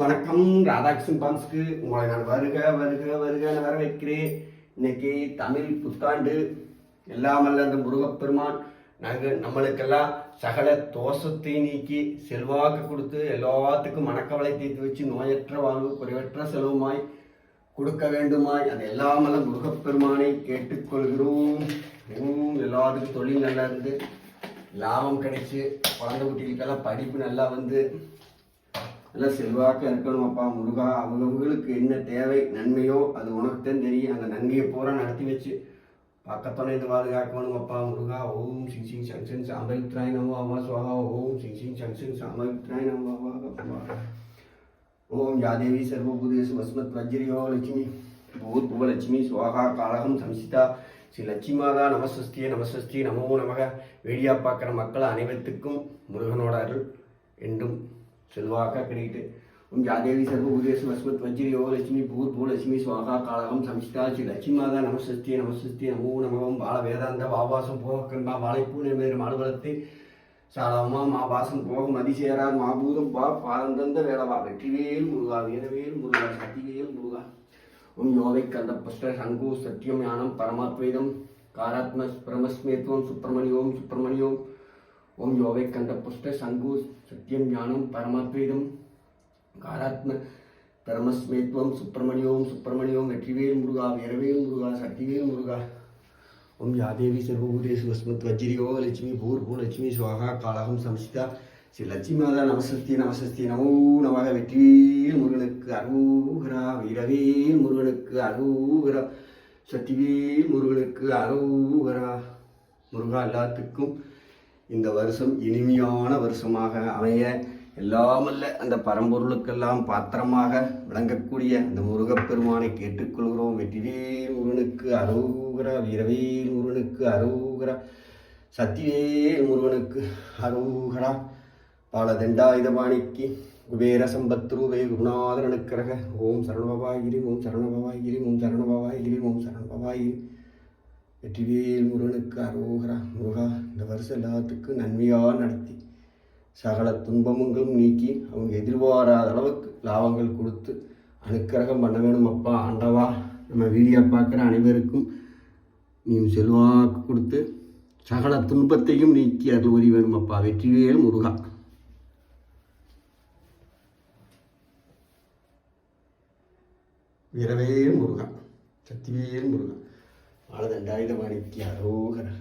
வணக்கம். ராதாகிருஷ்ணன் பாம்ஸ்க்கு உங்களை நான் வருக வருக வருக வர வைக்கிறேன் இன்னைக்கு தமிழ் புத்தாண்டு. எல்லாமல்ல அந்த முருகப்பெருமான். நாங்கள் நம்மளுக்கெல்லாம் சகல தோஷத்தை நீக்கி செல்வாக்கு கொடுத்து எல்லாத்துக்கும் மனக்கவலை தீர்த்து வச்சு நோயற்ற வாழ்வு குறைவற்ற செலவுமாய் கொடுக்க வேண்டுமாய் அது அந்த அல்ல முருகப்பெருமானை கேட்டுக்கொள்கிறோம். எல்லாத்துக்கும் தொழில் நல்லா இருந்து லாபம் கிடைச்சி குழந்தை குட்டிகளுக்கெல்லாம் படிப்பு நல்லா வந்து நல்லா செல்வாக்க இருக்கணும் அப்பா முருகா அவங்கவுங்களுக்கு என்ன தேவை நன்மையோ அது உனக்கு தான் தெரியும். அந்த நன்மையை பூரா நடத்தி வச்சு பக்கத்தோட இந்த பாதுகாக்கணும் அப்பா முருகா. ஓம் சிங் சிங் சங்சன் சிங் சாம்பயுத்ராய் நமோ அம்மா சுவாகா ஓம் சிங் சிங் சங்சன் சிங் சாம்பயுத்ராய் நமோ ஓம் யாதேவி சர்வபூதேசு வஸ்மத் வஜ்ரியோ லட்சுமி. பூத் புவலட்சுமி சுவாகா காலகம் சம்சிதா. ஸ்ரீ லட்சுமி மாதா நமஸ்வஸ்தியே நமஸ்வஸ்தி நமோ நமக. வீடியோ பார்க்குற மக்கள் அனைவருக்கும் முருகனோட அருள். என்றும் செல்வாக்கா கிடைக்கிட்டு உன் உம் யாதேவி சர்வபூதேஷு வஸ்மத் வஜ்ரியோ லட்சுமி பூர் பூலட்சுமி சுவாகா காலகம் சம்சிதா ஸ்ரீ லட்சுமி மாதா நமஸ்வஸ்தியே நமஸ்வஸ்தி நமோ நமகம் பால வேதாந்த வாபாசம் போகக்கன்பா வாழைப்பூ நேர் மாடுபலத்தை. சாலமா மா பாசம் போகம் அதிசேரார் மாபூதம் பா பாதந்தந்த வேளவா. வெற்றிவேல் முருகா வீரவேல் முருகா சத்திவேல் முருகா. உம் யோகை கந்த புஷ்ட சங்கு சத்தியம் ஞானம் பரமாத்வைதம். காராத்ம பிரமஸ்மேத்வம் சுப்பிரமணியோம் சுப்பிரமணியோம். ஓம் யோவை கண்ட புஷ்ட சங்கு சத்தியம் ஞானம் பரமாத்வைதம். காராத்ம பரமஸ்மேத்வம் சுப்பிரமணியோம் சுப்பிரமணியோம் வெற்றிவேல் முருகா வீரவேல் முருகா சக்திவேல் முருகா. ஓம் யாதேவி சர்வபூதேஷு வஸ்மத் வஜ்ரியோ லட்சுமி பூர்பூ லட்சுமி சுவாகா காலகம் சம்சிதா. ஸ்ரீ லட்சுமி மாதா நமசஸ்தி நமசஸ்தி நமோ நமக. வெற்றிவேல் முருகனுக்கு அரோகரா வீரவேல் முருகனுக்கு அரோகரா சக்திவேல் முருகனுக்கு அரோகரா. முருகா எல்லாத்துக்கும் இந்த வருஷம் இனிமையான வருஷமாக அமைய எல்லாமல்ல அந்த பரம்பொருளுக்கெல்லாம் பாத்திரமாக விளங்கக்கூடிய அந்த முருகப்பெருமானை கேட்டுக்கொள்கிறோம். வெற்றிவேல் முருகனுக்கு அரோகரா வீரவேல் முருகனுக்கு அரோகரா சத்திவேல் முருகனுக்கு அரோகரா பால தண்டாயுதபாணிக்கு குபேர சம்பத்ருவே குருநாதரனுக்கரக ஓம் சரணபவாயிரி ஓம் சரணபவாயிரி ஓம் சரணபவாயிரி ஓம் சரணபவாயிரி வெற்றிவேல் முருகனுக்கு அரோகரா முருகா இந்த வருஷம் எல்லாத்துக்கும் நன்மையாக நடத்தி. சகல துன்பமுங்களும் நீக்கி அவங்க எதிர்பாராத அளவுக்கு லாபங்கள் கொடுத்து அனுக்கிரகம் பண்ண வேணும் அப்பா ஆண்டவா. நம்ம வீடியோ பார்க்குற அனைவருக்கும் நீ செல்வாக்கு கொடுத்து சகல துன்பத்தையும் நீக்கி அருள் உரி வேணும் அப்பா. வெற்றிவேல் முருகா. வீரவேல் முருகா சக்திவேல் முருகா. ஆனதண்டாயுதமாணிக்கு அரோகரா